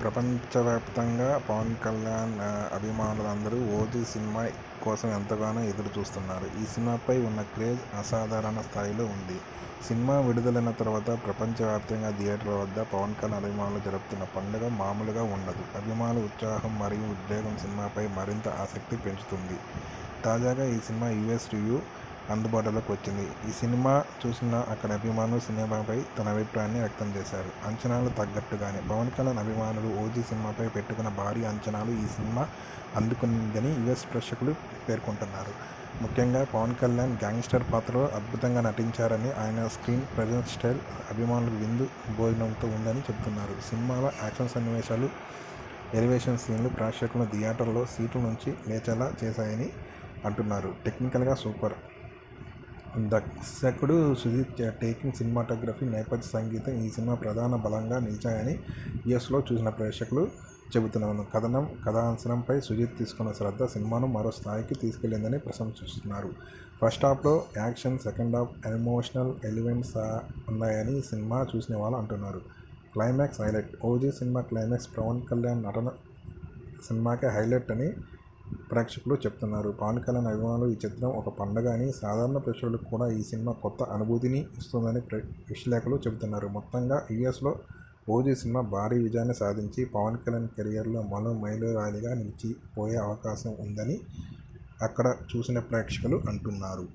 ప్రపంచవ్యాప్తంగా పవన్ కళ్యాణ్ అభిమానులందరూ OG cinema కోసం ఎంతగానో ఎదురు చూస్తున్నారు. ఈ సినిమాపై ఉన్న క్రేజ్ అసాధారణ స్థాయిలో ఉంది. సినిమా విడుదలైన తర్వాత ప్రపంచవ్యాప్తంగా థియేటర్ల వద్ద పవన్ కళ్యాణ్ అభిమానులు జరుపుతున్న పండుగ మామూలుగా ఉండదు. అభిమానుల ఉత్సాహం మరియు ఉద్వేగం సినిమాపై మరింత ఆసక్తి పెంచుతుంది. తాజాగా ఈ సినిమా యుఎస్ రివ్యూ అందుబాటులోకి వచ్చింది. ఈ సినిమా చూసిన అక్కడ అభిమానులు సినిమాపై తన అభిప్రాయాన్ని వ్యక్తం చేశారు. అంచనాలు తగ్గట్టుగానే పవన్ కళ్యాణ్ అభిమానులు ఓజీ సినిమాపై పెట్టుకున్న భారీ అంచనాలు ఈ సినిమా అందుకుందని యూఎస్ ప్రేక్షకులు పేర్కొంటున్నారు. ముఖ్యంగా పవన్ కళ్యాణ్ గ్యాంగ్స్టర్ పాత్రలో అద్భుతంగా నటించారని, ఆయన స్క్రీన్ ప్రెజెన్స్ స్టైల్ అభిమానులకు విందు భోజనంతో ఉందని చెబుతున్నారు. సినిమాలో యాక్షన్ సన్నివేశాలు, ఎలివేషన్ సీన్లు ప్రేక్షకులను థియేటర్లో సీట్ల నుంచి లేచేలా చేశాయని అంటున్నారు. టెక్నికల్గా సూపర్! దర్శకుడు సుజిత్ టేకింగ్, సినిమాటోగ్రఫీ, నేపథ్య సంగీతం ఈ సినిమా ప్రధాన బలంగా నిలిచాయని యూఎస్లో చూసిన ప్రేక్షకులు చెబుతున్నాను కథనం, కథాంశనంపై సుజిత్ తీసుకున్న శ్రద్ధ సినిమాను మరో స్థాయికి తీసుకెళ్ళిందని ప్రశంసిస్తున్నారు. ఫస్ట్ హాఫ్లో action, second half emotional elements ఉన్నాయని సినిమా చూసిన వాళ్ళు అంటున్నారు. Climax highlight! OG cinema climax Pawan Kalyan నటన సినిమాకే హైలైట్ అని ప్రేక్షకులు చెప్తున్నారు పవన్ కళ్యాణ్ అభిమానులు ఈ చిత్రం ఒక పండగ అని, సాధారణ ప్రేక్షకులకు కూడా ఈ సినిమా కొత్త అనుభూతిని ఇస్తుందని విశ్లేషకులు చెబుతున్నారు. మొత్తంగా యూఎస్లో ఓజీ సినిమా భారీ విజయాన్ని సాధించి పవన్ కళ్యాణ్ కెరియర్లో మరో మైలురాయిగా నిలిచిపోయే అవకాశం ఉందని అక్కడ చూసిన ప్రేక్షకులు అంటున్నారు.